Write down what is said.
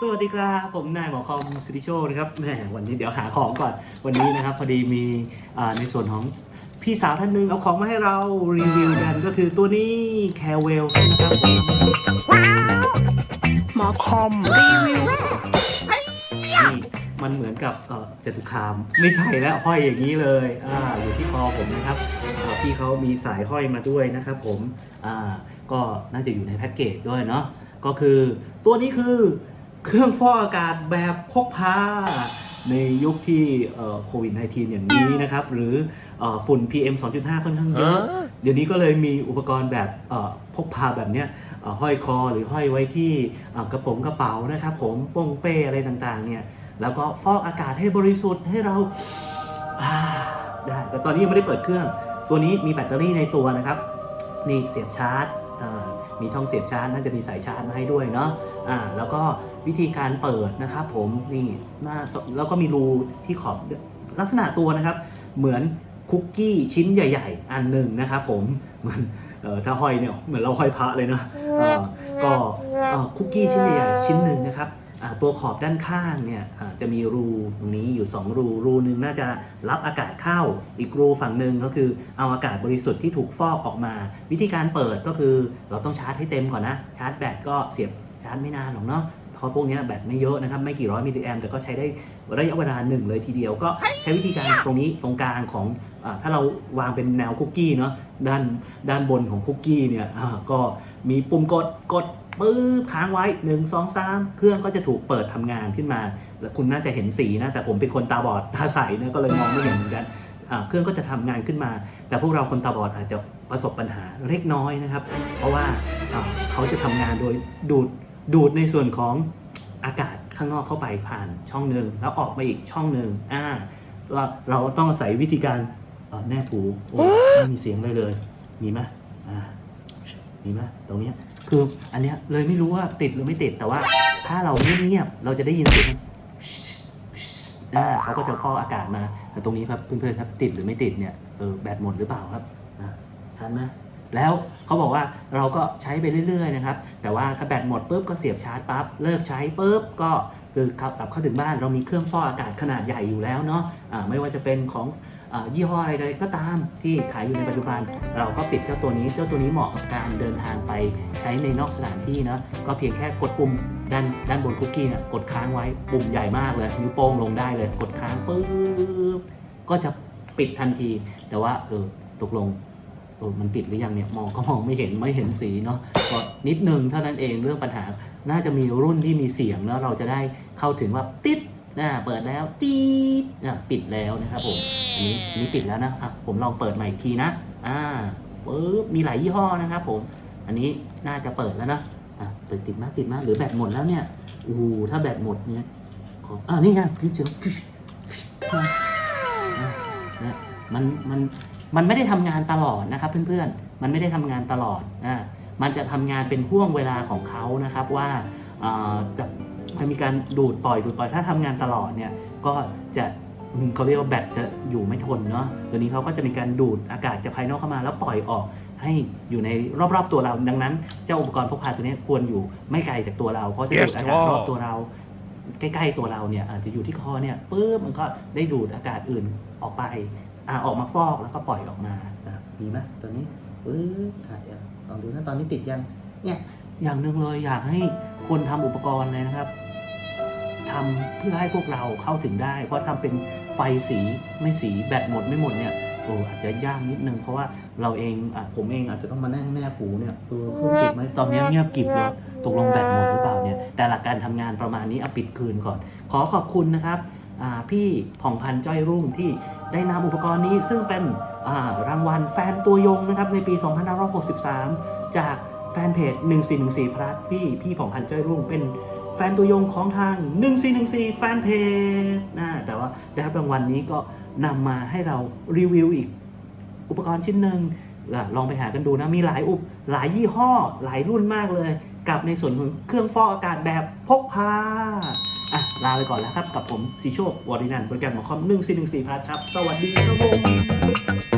สวัสดีครับผมนายหมอคอมสิริโชคนะครับแหมวันนี้เดี๋ยวหาของก่อนวันนี้นะครับ พอดีมีอ่าในส่วนของพี่สาวท่านหนึ่งเอาของมาให้เรารีวิวกันก็คือตัวนี้แคเวลนะครับผมหมอคอมรีวิวนี่มันเหมือนกับเอ่อจตุคามไม่ใช่แล้วห้อยอย่างนี้เลยอ่าอยู่ที่คอผมนะครับอ่าพี่เขามีสายห้อยมาด้วยนะครับ ผมอ่าก็น่าจะอยู่ในแพ็กเกจด้วยเนาะก็คือตัวนี้คือ เครื่องฟอกอากาศแบบพกพาในยุคที่เอ่อโควิด -19 อย่างนี้นะครับ หรือเอ่อฝุ่น PM 2.5 ค่อนข้างเยอะเดี๋ยวนี้ก็เลยมีอุปกรณ์แบบเอ่อพกพาแบบเนี้ยเอ่อห้อยคอหรือห้อยไว้ที่เอ่อกระโป๋องกระเป๋านะครับ ผมโป้งเป้อะไรต่างๆเนี่ยแล้วก็ฟอกอากาศให้บริสุทธิ์ให้เราอ่าได้แต่ตอนนี้ยังไม่ได้เปิดเครื่อง ตัวนี้มีแบตเตอรี่ในตัวนะครับ นี่เสียบชาร์จอ่า มีช่องเสียบชาร์จน่าจะมีสายชาร์จมาให้ด้วยเนาะอ่าแล้วก็วิธีการเปิดนะครับผมนี่หน้าแล้วก็มีรูที่ขอบลักษณะตัวนะครับ เหมือนคุกกี้ชิ้นใหญ่ ๆ อันหนึ่งนะครับผมเหมือนเอ่อถ้าห้อยเนี่ยเหมือนเราห้อยพระเลยนะเอ่อก็คุกกี้ชิ้นใหญ่ๆชิ้นหนึ่งนะครับ ตัวขอบด้านข้างเนี่ยจะมีรูตรงนี้อยู่ 2 รู รูหนึ่งน่าจะรับอากาศเข้า อีกรูฝั่งหนึ่งก็คือเอาอากาศบริสุทธิ์ที่ถูกฟอกออกมา วิธีการเปิดก็คือเราต้องชาร์จให้เต็มก่อนนะ ชาร์จแบตก็เสียบชาร์จไม่นานหรอกเนาะ เพราะพวกเนี้ยแบตไม่เยอะนะครับ ไม่กี่ร้อยมิลลิแอมแต่ก็ใช้ได้ระยะเวลาหนึ่งเลยทีเดียว ก็ใช้วิธีการตรงนี้ตรงกลางของอาถ้าเราวางเป็นแนวคุกกี้เนาะด้านด้านบนของคุกกี้เนี่ยอ่าก็มีปุ่มกดกดปื๊บค้างไว้ 1 2 3 เครื่องก็จะถูกเปิดทำงานขึ้นมา แล้วคุณน่าจะเห็นสีนะ แต่ผมเป็นคนตาบอดตาใสเนี่ยก็เลยมองไม่เห็นเหมือนกันอ่าเครื่องก็จะทำงานขึ้นมา แต่พวกเราคนตาบอดอาจจะประสบปัญหาเล็กน้อยนะครับ เพราะว่าอ่าเขาจะทำงานโดยดูด ดูดในส่วนของอากาศข้างนอกเข้าไปผ่านช่องหนึ่งแล้วออกมาอีกช่องหนึ่งอ่าก็เราต้องอาศัยวิธีการเออแน่ถูโอ้ไม่มีเสียงเลยเลย มีไหมอ่ามีไหมตรงเนี้ยคืออันเนี้ยเลยไม่รู้ว่าติดหรือไม่ติดแต่ว่า ถ้าเราเงียบๆเราจะได้ยินเสียงอ่าเขาก็จะฟอกอากาศมาแต่ตรงนี้ครับเพื่อนๆครับติดหรือไม่ติดเนี่ยเออแบตหมดหรือเปล่าครับอ่าทันไหม แล้วเขาบอกว่าเราก็ใช้ไปเรื่อยๆนะครับ แต่ว่าถ้าแบตหมดปุ๊บก็เสียบชาร์จปั๊บเลิกใช้ปุ๊บก็คือกลับเข้าถึงบ้านเรามีเครื่องฟอกอากาศขนาดใหญ่อยู่แล้วเนาะอ่าไม่ว่าจะเป็นของอยี่ห้ออะไรก็ตามที่ขายอยู่ในปัจจุบัน เราก็ปิดเจ้าตัวนี้เจ้าตัวนี้เหมาะกับการเดินทางไปใช้ในนอกสถานที่เนาะก็เพียงแค่กดปุ่มด้านด้านบนคุกกี้นี่ยกดค้างไว้ปุ่มใหญ่มากเลยนิ้วโป้งลงได้เลย กดค้างปุ๊บก็จะปิดทันที แต่ว่าเออตกลง เออมันปิดหรือยังเนี่ยมองก็มองไม่เห็นไม่เห็นสีเนาะก็นิดนึงเท่านั้นเองเรื่องปัญหา น่าจะมีรุ่นที่มีเสียงแล้วเราจะได้เข้าถึงว่าติดนะเปิดแล้วตีดนะปิดแล้วนะครับผมอันนี้นี้ปิดแล้วนะอะผมลองเปิดใหม่อีกทีนะอ่าปึ๊บมีหลายยี่ห้อนะครับผม อันนี้น่าจะเปิดแล้วนะอะเปิดติดมากติดมากหรือแบตหมดแล้วเนี่ยโอ้ถ้าแบตหมดเนี่ยขออ่านี่ไงพี่เจอฟิชนะมันมัน มันไม่ได้ทำงานตลอดนะครับเพื่อนๆ มันไม่ได้ทำงานตลอดอ่ามันจะทำงานเป็นห่วงเวลาของเขานะครับว่าอ่าจะมันมีการดูดปล่อยดูดปล่อยถ้าทำงานตลอดเนี่ยก็จะอืมเขาเรียกว่าแบตจะอยู่ไม่ทนเนาะตัวนี้เขาก็จะมีการดูดอากาศจากภายนอกเข้ามาแล้วปล่อยออกให้อยู่ในรอบๆตัวเรา ดังนั้น เจ้าอุปกรณ์พกพาตัวนี้ควรอยู่ไม่ไกลจากตัวเรา เพราะจะดูด Yes, อากาศ wow. รอบตัวเราใกล้ๆตัวเราเนี่ยอาจจะอยู่ที่คอเนี่ยปุ๊บมันก็ได้ดูดอากาศอื่นออกไป อ่าออกมาฟอกแล้วก็ปล่อยออกมาอะมีไหมตัวนี้ปุ๊บอะเดี๋ยวลองดูนะตอนนี้ติดยังเนี่ยอย่างหนึ่งเลยอยากให้คนทำอุปกรณ์เลยนะครับทำเพื่อให้พวกเราเข้าถึงได้ เพราะทำเป็นไฟสีไม่สีแบตหมดไม่หมดเนี่ยโอ้อาจจะยากนิดนึงเพราะว่าเราเองอะผมเองอาจจะต้องมานั่งแนบหูเนี่ยเออเครื่องติดไหมตอนนี้เงียบกิบเลยตกลงแบตหมดหรือเปล่าเนี่ยแต่หลักการทำงานประมาณนี้เอาปิดคืนก่อน ขอขอบคุณนะครับ พี่ผ่องพันธ์จ้อยรุ่งที่ได้นำอุปกรณ์นี้ซึ่งเป็นรางวัลแฟนตัวยงนะครับในปี 2563 จากแฟนเพจ 1414 พลัสพี่พี่ผ่องพันธ์จ้อยรุ่งเป็นแฟนตัวยงของทาง 1414 แฟนเพจนะแต่ว่าได้รับรางวัลนี้ก็นำมาให้เรารีวิวอีกอุปกรณ์ชิ้นหนึ่งลองไปหากันดูนะ มีหลายอุปหลายยี่ห้อ หลายรุ่นมากเลย กับในส่วนของเครื่องฟอกอากาศแบบพกพา อะลาไปก่อนแล้วครับ กับผมสีโชควอรินันโปรแกรมของคอม1414พัทครับ สวัสดีครับผม